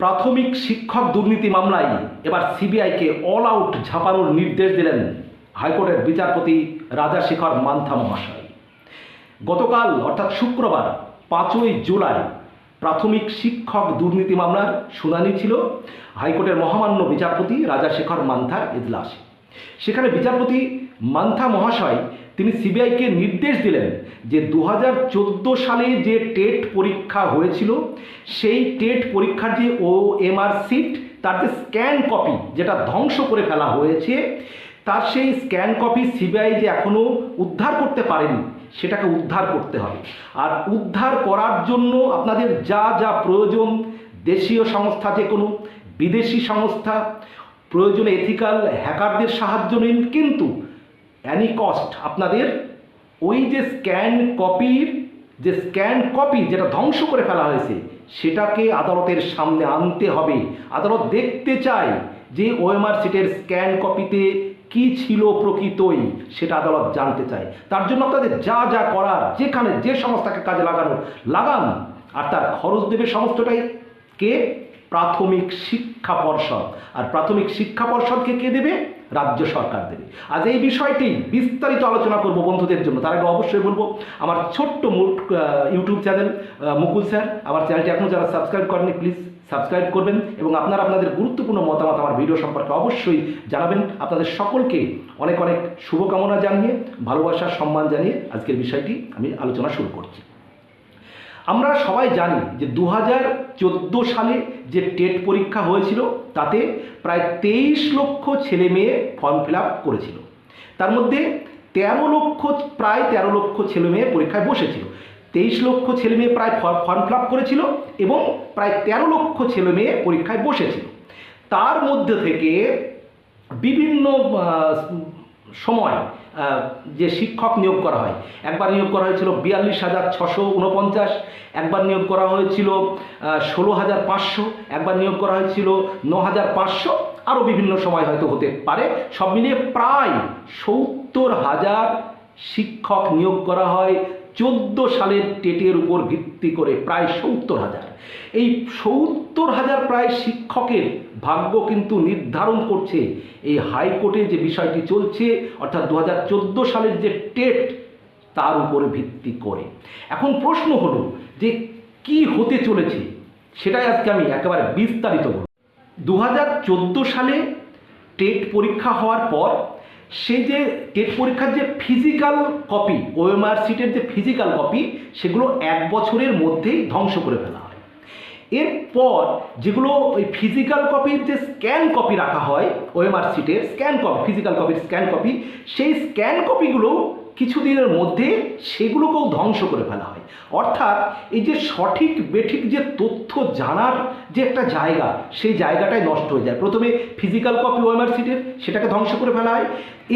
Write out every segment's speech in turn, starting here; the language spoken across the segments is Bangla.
প্রাথমিক শিক্ষক দুর্নীতি মামলায় এবার সিবিআইকে অল আউট ঝাঁপানোর নির্দেশ দিলেন হাইকোর্টের বিচারপতি রাজাশেখর মান্থা মহাশয়। গতকাল, অর্থাৎ শুক্রবার, পাঁচই জুলাই, প্রাথমিক শিক্ষক দুর্নীতি মামলার শুনানি ছিল। হাইকোর্টের মহামান্য বিচারপতি রাজাশেখর মান্থার এজলাসে সেখানে বিচারপতি মান্থা মহাশয় তিনি সিবিআইকে নির্দেশ দিলেন যে দু হাজার চোদ্দ সালে যে টেট পরীক্ষা হয়েছিল, সেই টেট পরীক্ষার যে ও এমআর সিট তার যে স্ক্যান কপি যেটা ধ্বংস করে ফেলা হয়েছে, তার সেই স্ক্যান কপি সিবিআই যে এখনও উদ্ধার করতে পারেনি, সেটাকে উদ্ধার করতে হবে। আর উদ্ধার করার জন্য আপনাদের যা যা প্রয়োজন, দেশীয় সংস্থা যে কোনো, বিদেশি সংস্থা, প্রয়োজনে এথিক্যাল হ্যাকারদের সাহায্য নিন, কিন্তু অ্যানি কস্ট আপনাদের ওই যে স্ক্যান কপির যে স্ক্যান কপি যেটা ধ্বংস করে ফেলা হয়েছে, সেটাকে আদালতের সামনে আনতে হবে। আদালত দেখতে চায় যে ওএমআর সিটের স্ক্যান কপিতে কি ছিল প্রকৃতই, সেটা আদালত জানতে চায়। তার জন্য আপনাদের যা যা করার, যেখানে যে সংস্থাকে কাজে লাগানো, লাগান। আর তার খরচ দেবে সমস্তটাই কে? প্রাথমিক শিক্ষা পর্ষদ। আর প্রাথমিক শিক্ষা পর্ষদকে কে দেবে? রাজ্য সরকার দেবে। আজ এই বিষয়টি বিস্তারিত আলোচনা করব বন্ধুদের জন্য। তার আগে অবশ্যই বলব, আমার ছোট্ট ইউটিউব চ্যানেল মুকুল স্যার, আমার চ্যানেলটি এখনও যারা সাবস্ক্রাইব করেনি প্লিজ সাবস্ক্রাইব করবেন এবং আপনারা আপনাদের গুরুত্বপূর্ণ মতামত আমার ভিডিও সম্পর্কে অবশ্যই জানাবেন। আপনাদের সকলকে অনেক অনেক শুভকামনা জানিয়ে, ভালোবাসা, সম্মান জানিয়ে আজকের বিষয়টি আমি আলোচনা শুরু করছি। আমরা সবাই জানি যে দু চোদ্দ সালে যে টেট পরীক্ষা হয়েছিল, তাতে প্রায় তেইশ লক্ষ ছেলে মেয়ে ফর্ম ফিল করেছিল। তার মধ্যে তেরো লক্ষ, প্রায় তেরো লক্ষ ছেলে মেয়ে পরীক্ষায় বসেছিল। তেইশ লক্ষ ছেলে মেয়ে প্রায় ফর্ম ফিল করেছিল এবং প্রায় তেরো লক্ষ ছেলে মেয়ে পরীক্ষায় বসেছিল। তার মধ্যে থেকে বিভিন্ন সময় যে শিক্ষক নিয়োগ করা হয়। একবার নিয়োগ করা হয়েছিল বিয়াল্লিশ হাজার ছশো উনপঞ্চাশ, একবার নিয়োগ করা হয়েছিল ষোলো হাজার পাঁচশো, একবার নিয়োগ করা হয়েছিল ন হাজার পাঁচশো আরও বিভিন্ন সময় হয়তো হতে পারে। সব মিলিয়ে প্রায় সত্তর হাজার শিক্ষক নিয়োগ করা হয় চোদ্দ সালের টেটের উপর ভিত্তি করে প্রায় সত্তর হাজার। এই সত্তর হাজার প্রায় শিক্ষকের ভাগ্য কিন্তু নির্ধারণ করছে এই হাইকোর্টে যে বিষয়টি চলছে, অর্থাৎ দু হাজার চোদ্দ সালের যে টেট, তার উপরে ভিত্তি করে। এখন প্রশ্ন হলো যে কি হতে চলেছে? সেটাই আজকে আমি একেবারে বিস্তারিত বলব। দু হাজার চোদ্দ সালে টেট পরীক্ষা হওয়ার পর সেই যে টেট পরীক্ষার যে ফিজিক্যাল কপি ওএমআর সিটের যে ফিজিক্যাল কপি সেগুলো এক বছরের মধ্যেই ধ্বংস করে ফেলা হয়। এরপর যেগুলো ওই ফিজিক্যাল কপির যে স্ক্যান কপি রাখা হয় ওএমআর সিটের স্ক্যান কপি ফিজিক্যাল কপির স্ক্যান কপি সেই স্ক্যান কপিগুলো কিছুদিনের মধ্যে সেগুলোকেও ধ্বংস করে ফেলা হয়। অর্থাৎ এই যে সঠিক বেঠিক যে তথ্য জানার যে একটা জায়গা, সেই জায়গাটাই নষ্ট হয়ে যায়। প্রথমে ফিজিক্যাল কপি ওএমআর সিটের সেটাকে ধ্বংস করে ফেলা হয়।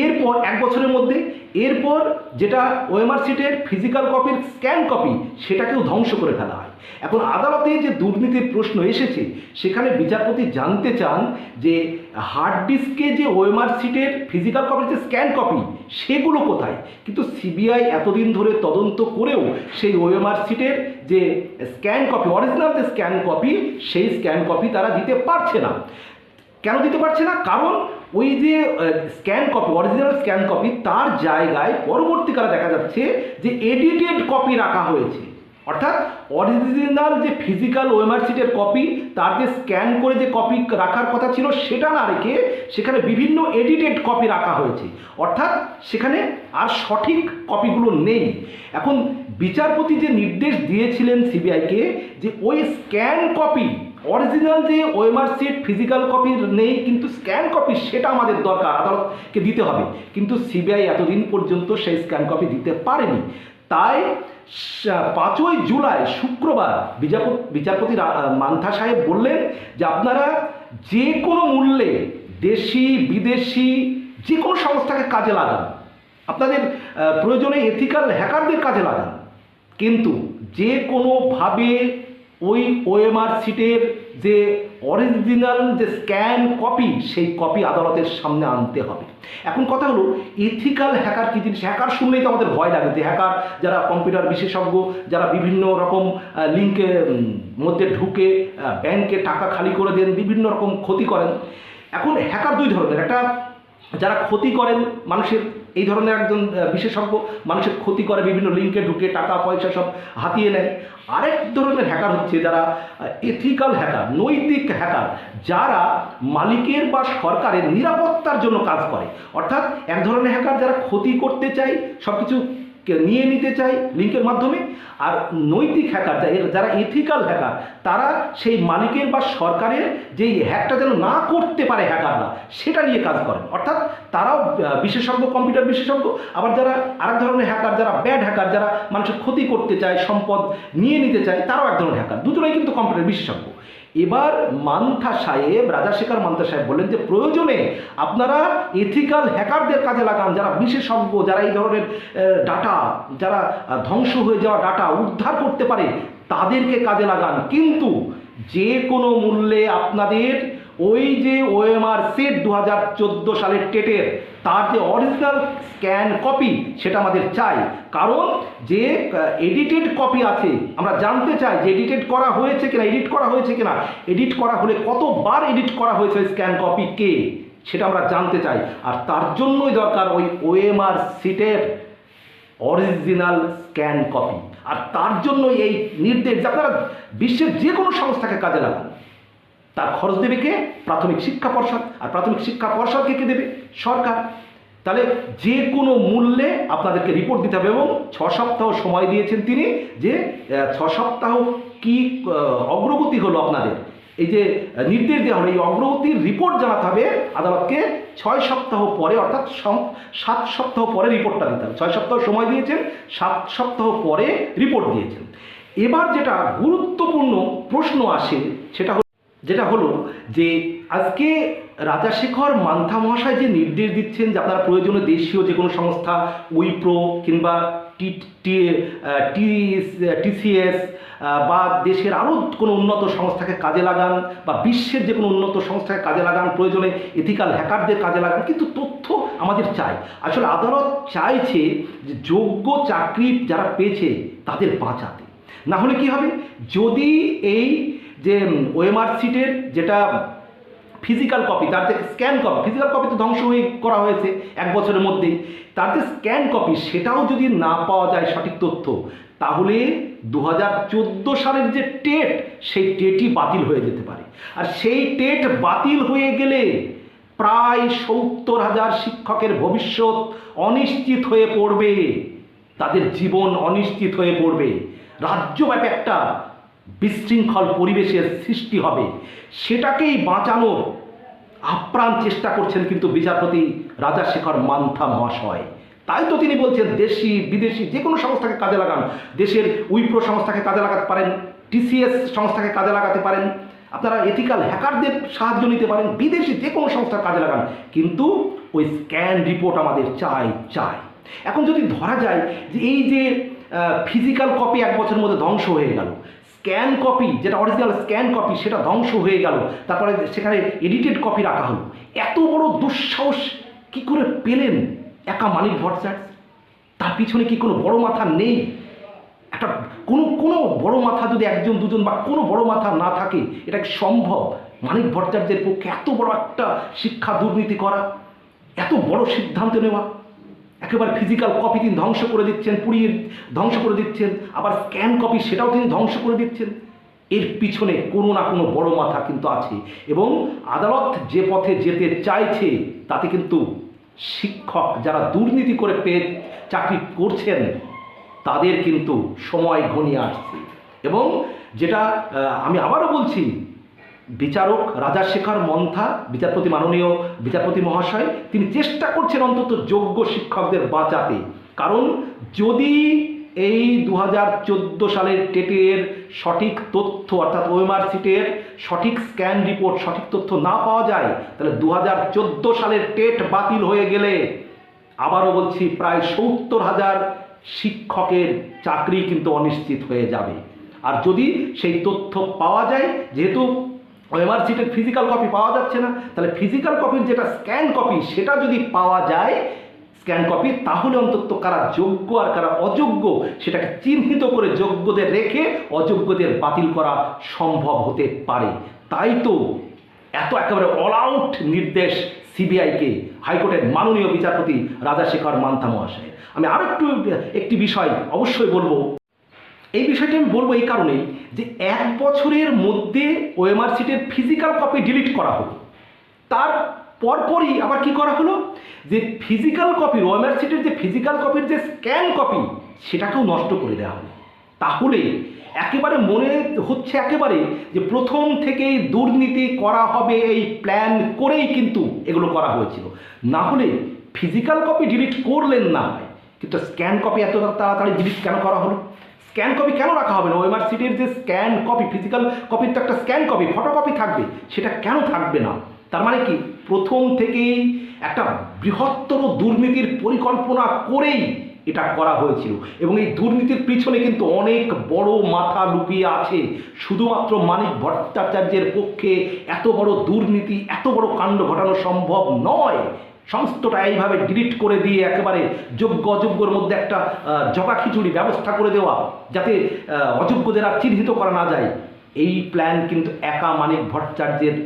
এরপর এক বছরের মধ্যে, এরপর যেটা ওএমআর সিটের ফিজিক্যাল কপির স্ক্যান কপি সেটাকেও ধ্বংস করে ফেলা হয়। এখন আদালতে যে দুর্নীতির প্রশ্ন এসেছে, সেখানে বিচারপতি জানতে চান যে হার্ড ডিস্কে যে ওএমআর সিটের ফিজিক্যাল কপির যে স্ক্যান কপি সেগুলো কোথায়? কিন্তু সিবিআই এতদিন ধরে তদন্ত করেও সেই ওএমআর সিটের যে স্ক্যান কপি অরিজিনাল যে স্ক্যান কপি, সেই স্ক্যান কপি তারা দিতে পারছে না। কেন দিতে পারছে না? কারণ ওই যে scan copy original scan copy, তার জায়গায় পরবর্তীকালে দেখা যাচ্ছে যে এডিটেড কপি রাখা হয়েছে। অর্থাৎ অরিজিনাল যে ফিজিক্যাল ওয়েমার সিটের কপি তার যে স্ক্যান করে যে কপি রাখার কথা ছিল সেটা না রেখে সেখানে বিভিন্ন এডিটেড কপি রাখা হয়েছে। অর্থাৎ সেখানে আর সঠিক কপিগুলো নেই। এখন বিচারপতি যে নির্দেশ দিয়েছিলেন সিবিআইকে যে ওই স্ক্যান কপি অরিজিনাল যে ওএমআর সিট ফিজিক্যাল কপি নেই, কিন্তু স্ক্যান কপি সেটা আমাদের দরকার, আদালতকে দিতে হবে। কিন্তু সিবিআই এতদিন পর্যন্ত সেই স্ক্যান কপি দিতে পারেনি। তাই পাঁচই জুলাই শুক্রবার বিচারপতি বিচারপতি মান্থা সাহেব বললেন যে আপনারা যে কোনো মূল্যে দেশি, বিদেশি যে কোনো সংস্থাকে কাজে লাগান। আপনাদের প্রয়োজনে এথিক্যাল হ্যাকারদের কাজে লাগান। কিন্তু যে কোনোভাবে ওই ওএমআর সিটের যে অরিজিনাল যে স্ক্যান কপি সেই কপি আদালতের সামনে আনতে হবে। এখন কথা হলো এথিক্যাল হ্যাকার কী জিনিস? হ্যাকার শুনলেই তো আমাদের ভয় লাগে যে হ্যাকার যারা কম্পিউটার বিশেষজ্ঞ, যারা বিভিন্ন রকম লিঙ্কে মধ্যে ঢুকে ব্যাংকে টাকা খালি করে দেন, বিভিন্ন রকম ক্ষতি করেন। এখন হ্যাকার দুই ধরনের, একটা যারা ক্ষতি করেন মানুষের এই ধরনের একজন বিশেষজ্ঞ মানুষের ক্ষতি করে বিভিন্ন লিঙ্কে ঢুকে টাকা, পয়সা সব হাতিয়ে নেয়। আরেক ধরনের হ্যাকার হচ্ছে যারা এথিক্যাল হ্যাকার নৈতিক হ্যাকার যারা মালিকের বা সরকারের নিরাপত্তার জন্য কাজ করে। অর্থাৎ এক ধরনের হ্যাকার যারা ক্ষতি করতে চায় সব কিছু নিয়ে নিতে চায় লিঙ্কের মাধ্যমে। আর নৈতিক হ্যাকার যা- যারা এথিক্যাল হ্যাকার তারা সেই মালিকের বা সরকারের যেই হ্যাকটা যেন না করতে পারে হ্যাকাররা সেটা নিয়ে কাজ করেন। অর্থাৎ তারাও বিশেষজ্ঞ কম্পিউটার বিশেষজ্ঞ, আবার যারা আরেক ধরনের হ্যাকার যারা ব্যাড হ্যাকার যারা মানুষের ক্ষতি করতে চায়, সম্পদ নিয়ে নিতে চায়, তারাও এক ধরনের হ্যাকার দুজনেই কিন্তু কম্পিউটার বিশেষজ্ঞ। এবার মান্থা সাহেব, রাজা শেখর মান্থা সাহেব বললেন যে, প্রয়োজনে আপনারা এথিক্যাল হ্যাকারদের কাজে লাগান, যারা বিশেষজ্ঞ, যারা এই ধরনের ডাটা যারা ধ্বংস হয়ে যাওয়া ডাটা উদ্ধার করতে পারে, তাদেরকে কাজে লাগান। কিন্তু যে কোনো মূল্যে আপনাদের ওই যে ওএমআর সেট দু হাজার চোদ্দ সালের টেটের, তার যে অরিজিনাল স্ক্যান কপি সেটা আমাদের চাই। কারণ যে এডিটেড কপি আছে, আমরা জানতে চাই যে এডিটেড করা হয়েছে কিনা এডিট করা হয়েছে কিনা। এডিট করা হলে কতবার এডিট করা হয়েছে ওই স্ক্যান কপি কে, সেটা আমরা জানতে চাই। আর তার জন্যই দরকার ওই ওএমআর সিটের অরিজিনাল স্ক্যান কপি আর তার জন্য এই নির্দেশ, আপনারা বিশ্বের যে কোনো সংস্থাকে কাজে লাগান। তার খরচ দেবে কে? প্রাথমিক শিক্ষা পর্ষদ। আর প্রাথমিক শিক্ষা পর্ষদকে কে দেবে? সরকার। তাহলে যে কোনো মূল্যে আপনাদেরকে রিপোর্ট দিতে হবে এবং ছ সপ্তাহ সময় দিয়েছেন তিনি যে ছ সপ্তাহ কি অগ্রগতি হলো আপনাদের। এই যে নির্দেশ দেওয়া হলো, এই অগ্রগতির রিপোর্ট জানাতে হবে আদালতকে। ছয় সপ্তাহ পরে, অর্থাৎ সাত সপ্তাহ পরে রিপোর্টটা দিতে হবে। ছয় সপ্তাহ সময় দিয়েছেন, সাত সপ্তাহ পরে রিপোর্ট দিয়েছেন। এবার যেটা গুরুত্বপূর্ণ প্রশ্ন আসে, সেটা যেটা হলো যে আজকে রাজাশেখর মান্থা মহাশয় যে নির্দেশ দিচ্ছেন যে আপনারা প্রয়োজনে দেশীয় যে কোনো সংস্থা, উইপ্রো কিংবা টি টি টিসিএস বা দেশের আরও কোনো উন্নত সংস্থাকে কাজে লাগান বা বিশ্বের যে কোনো উন্নত সংস্থাকে কাজে লাগান, প্রয়োজনে এথিক্যাল হ্যাকারদের কাজে লাগান, কিন্তু তথ্য আমাদের চাই। আসলে আদালত চাইছে যে যোগ্য চাকরি যারা পেয়েছে তাদের বাঁচাতে। না হলে কি হবে? যদি এই যে ওএমআর সিটের যেটা ফিজিক্যাল কপি তার যে স্ক্যান কপি ফিজিক্যাল কপি তো ধ্বংস হয়ে করা হয়েছে এক বছরের মধ্যেই তার যে স্ক্যান কপি সেটাও যদি না পাওয়া যায় সঠিক তথ্য, তাহলে দু হাজার চোদ্দ সালের যে টেট সেই টেটই বাতিল হয়ে যেতে পারে। আর সেই টেট বাতিল হয়ে গেলে প্রায় সত্তর হাজার শিক্ষকের ভবিষ্যৎ অনিশ্চিত হয়ে পড়বে। তাদের জীবন অনিশ্চিত হয়ে পড়বে। রাজ্যব্যাপী একটা বিশৃঙ্খল পরিবেশের সৃষ্টি হবে। সেটাকেই বাঁচানোর আপ্রাণ চেষ্টা করছেন কিন্তু বিচারপতি রাজাশেখর মান্থা মহাশয়। তাই তো তিনি বলছেন, দেশি, বিদেশি যে কোনো সংস্থাকে কাজে লাগান। দেশের উইপ্রো সংস্থাকে কাজে লাগাতে পারেন, টিসিএস সংস্থাকে কাজে লাগাতে পারেন। আপনারা এথিক্যাল হ্যাকারদের সাহায্য নিতে পারেন, বিদেশি যে কোনো সংস্থার কাজে লাগান। কিন্তু ওই স্ক্যান রিপোর্ট আমাদের চাই চাই। এখন যদি ধরা যায় যে এই যে ফিজিক্যাল কপি এক বছরের মধ্যে ধ্বংস হয়ে গেল স্ক্যান কপি যেটা অরিজিনাল স্ক্যান কপি সেটা ধ্বংস হয়ে গেল। তারপরে সেখানে এডিটেড কপি রাখা হলো। এত বড় দুঃসাহস কি করে পেলেন একা মানিক ভট্টাচার্য তার পিছনে কি কোনো বড় মাথা নেই? একটা কোনো কোনো বড় মাথা যদি একজন, দুজন বা কোনো বড় মাথা না থাকে, এটা কি সম্ভব? মানিক ভট্টাচার্যের পক্ষে এত বড় একটা শিক্ষা দুর্নীতি করা, এত বড় সিদ্ধান্ত নেওয়া। একেবারে ফিজিক্যাল কপি তিনি ধ্বংস করে দিচ্ছেন, পুড়িয়ে ধ্বংস করে দিচ্ছেন, আবার স্ক্যান কপি সেটাও তিনি ধ্বংস করে দিচ্ছেন। এর পিছনে কোনো না কোনো বড় মাথা কিন্তু আছে এবং আদালত যে পথে যেতে চাইছে, তাতে কিন্তু শিক্ষক যারা দুর্নীতি করে পেয়ে চাকরি করছেন, তাদের কিন্তু সময় ঘনিয়ে আসছে। এবং যেটা আমি আবারও বলছি বিচারক রাজাশেখর মন্থা, বিচারপতি মাননীয় বিচারপতি মহাশয়, তিনি চেষ্টা করছেন অন্তত যোগ্য শিক্ষকদের বাঁচাতে। কারণ যদি এই দু হাজার চোদ্দ সালের টেটের সঠিক তথ্য অর্থাৎ ওএমআর সিটের সঠিক স্ক্যান রিপোর্ট, সঠিক তথ্য না পাওয়া যায়, তাহলে দু হাজার চোদ্দ সালের টেট বাতিল হয়ে গেলে আবারও বলছি প্রায় সত্তর হাজার শিক্ষকের চাকরি কিন্তু অনিশ্চিত হয়ে যাবে। আর যদি সেই তথ্য পাওয়া যায়, যেহেতু ওএমআর সিটের ফিজিক্যাল কপি পাওয়া যাচ্ছে না, তাহলে ফিজিক্যাল কপির যেটা স্ক্যান কপি সেটা যদি পাওয়া যায় স্ক্যান কপি তাহলে অন্তত কারা যোগ্য আর কারা অযোগ্য, সেটাকে চিহ্নিত করে যোগ্যদের রেখে অযোগ্যদের বাতিল করা সম্ভব হতে পারে। তাই তো এত একেবারে অল আউট নির্দেশ সিবিআইকে হাইকোর্টের মাননীয় বিচারপতি রাজাশেখর মান্থা মহাশয় আমি আরও একটু একটি বিষয় অবশ্যই বলব। এই বিষয়টি আমি বলব এই কারণেই যে এক বছরের মধ্যে ওএমআর সিটের ফিজিক্যাল কপি ডিলিট করা হলো তার পরপরই আবার কি করা হলো? যে ফিজিক্যাল কপি ওএমআর সিটের যে ফিজিক্যাল কপির যে স্ক্যান কপি সেটাকেও নষ্ট করে দেওয়া হলো। তাহলে একেবারে মনে হচ্ছে একেবারে যে প্রথম থেকেই দুর্নীতি করা হবে এই প্ল্যান করেই কিন্তু এগুলো করা হয়েছিল। না হলে ফিজিক্যাল কপি ডিলিট করলেন না। কিন্তু স্ক্যান কপি এত তাড়াতাড়ি ডিলিট কেন করা হলো? স্ক্যান কপি কেন রাখা হবে না? ওএমআর সিটির যে স্ক্যান কপি ফিজিক্যাল কপির তো একটা স্ক্যান কপি ফটোকপি থাকবে। সেটা কেন থাকবে না? তার মানে কি? প্রথম থেকেই একটা বৃহত্তর দুর্নীতির পরিকল্পনা করেই এটা করা হয়েছিল। এবং এই দুর্নীতির পিছনে কিন্তু অনেক বড় মাথা লুকিয়ে আছে। শুধুমাত্র মানিক ভট্টাচার্যের পক্ষে এত বড় দুর্নীতি, এত বড় কাণ্ড ঘটানো সম্ভব নয়। সমস্তটা এইভাবে ডিলিট করে দিয়ে একেবারে যোগ্য অযোগ্যর মধ্যে একটা জবা খিচুড়ি ব্যবস্থা করে দেওয়া, যাতে অযোগ্যদের আর চিহ্নিত করা না যায়। এই প্ল্যান কিন্তু একা মানিক ভট্টাচার্যের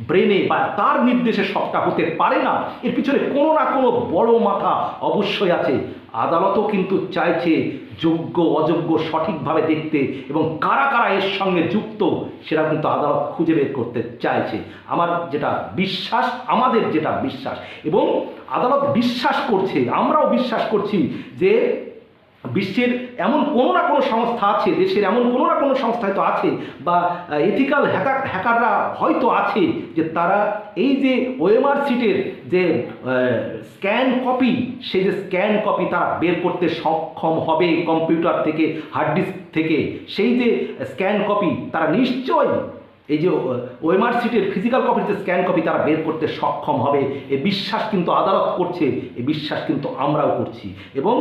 ব্রেনে বা তার নির্দেশে সবটা হতে পারে না। এর পিছনে কোনো না কোনো বড় মাথা অবশ্যই আছে। আদালতও কিন্তু চাইছে যোগ্য, অযোগ্য সঠিকভাবে দেখতে এবং কারা কারা এর সঙ্গে যুক্ত, সেটা কিন্তু আদালত খুঁজে বের করতে চাইছে। আমার যেটা বিশ্বাস, আমাদের যেটা বিশ্বাস এবং আদালত বিশ্বাস করছে, আমরাও বিশ্বাস করছি যে বিশ্বের এমন কোনো না কোনো সংস্থা আছে, দেশের এমন কোনো না কোনো সংস্থা হয়তো আছে, বা এথিক্যাল হ্যাকার হ্যাকাররা হয়তো আছে যে তারা এই যে ওএমআর সিটের যে স্ক্যান কপি সেই যে স্ক্যান কপি তারা বের করতে সক্ষম হবে কম্পিউটার থেকে হার্ড ডিস্ক থেকে, সেই যে স্ক্যান কপি তারা নিশ্চয়ই এই যে ওএমআর সিটের ফিজিক্যাল কপির যে স্ক্যান কপি তারা বের করতে সক্ষম হবে, এ বিশ্বাস কিন্তু আদালত করছে, এ বিশ্বাস কিন্তু আমরাও করছি এবং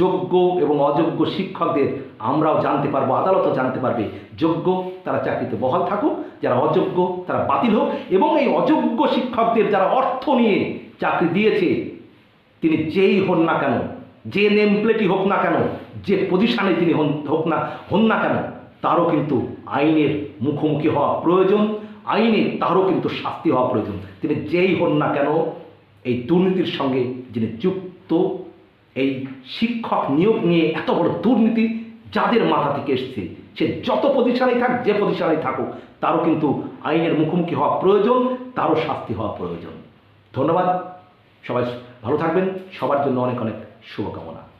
যোগ্য এবং অযোগ্য শিক্ষকদের আমরাও জানতে পারব, আদালতও জানতে পারবে, যোগ্য তারা চাকরিতে বহাল থাকুক, যারা অযোগ্য তারা বাতিল হোক এবং এই অযোগ্য শিক্ষকদের যারা অর্থ নিয়ে চাকরি দিয়েছে, তিনি যেই হন না কেন, যে নেম প্লেটই হোক না কেন, যে পজিশানে তিনি হোক না, হন না কেন তারও কিন্তু আইনের মুখোমুখি হওয়া প্রয়োজন, আইনে তারও কিন্তু শাস্তি হওয়া প্রয়োজন। তিনি যেই হন না কেন, এই দুর্নীতির সঙ্গে যিনি যুক্ত, এই শিক্ষক নিয়োগ নিয়ে এত বড় দুর্নীতি যাদের মাথা থেকে এসছে, সে যত পজিশনেই থাক, যে পজিশনেই থাকুক, তারও কিন্তু আইনের মুখোমুখি হওয়া প্রয়োজন, তারও শাস্তি হওয়া প্রয়োজন। ধন্যবাদ। সবাই ভালো থাকবেন। সবার জন্য অনেক অনেক শুভকামনা।